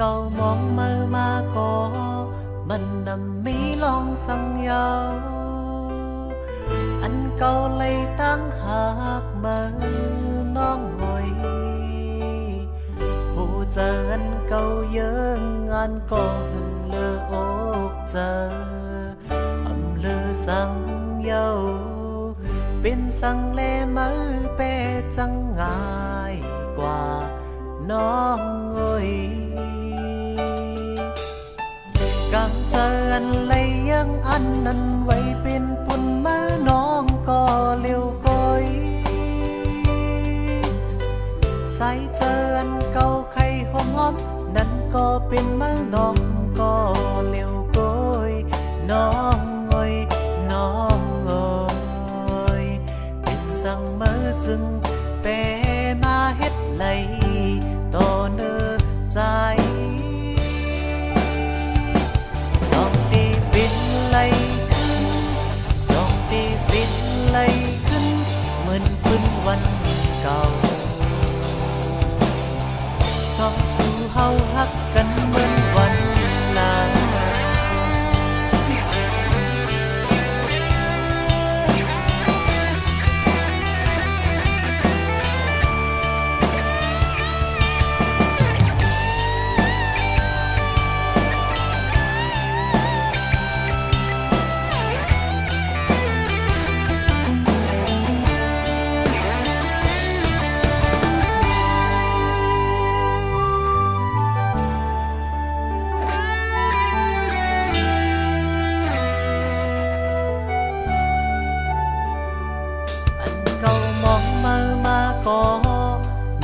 เก่ามองมือมาก็มันนำมีลองสังเยาอันเก่าเลยตั้งหากมือน้องหอ ออันเลยยังอันนั้นไว้เป็นปุ่นมือน้องก็เลี้ยวก้อยใส่เจออันเก่าใครหอมอมนั้นก็เป็นมือน้องก็เลี้ยวก้อยน้องเอ้ยน้อง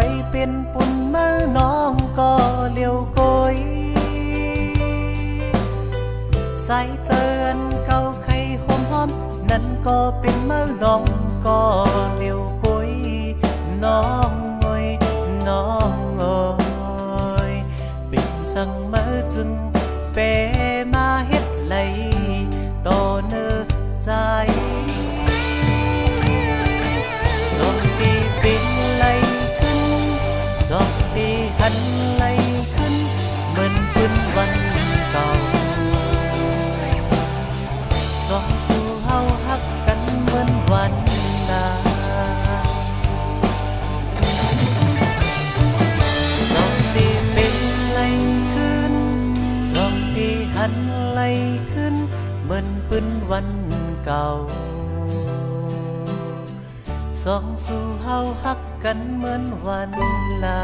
ว้เป็นปุ่นมือน้องก็เลี้ยวก้อยใส่เจออันเก่าใครหอมหอมนั่นก็เป็นมือน้องก็เลี้ยวก้อยน้องเอ้ยน้องเอ้ยเป็นสังมือจึงเปมาเฮ็ดไหลต่อเนื้อันไหลขึ้น เหมือนปืนวันเก่า สองสู่เฮาฮักกันเหมือนวันลา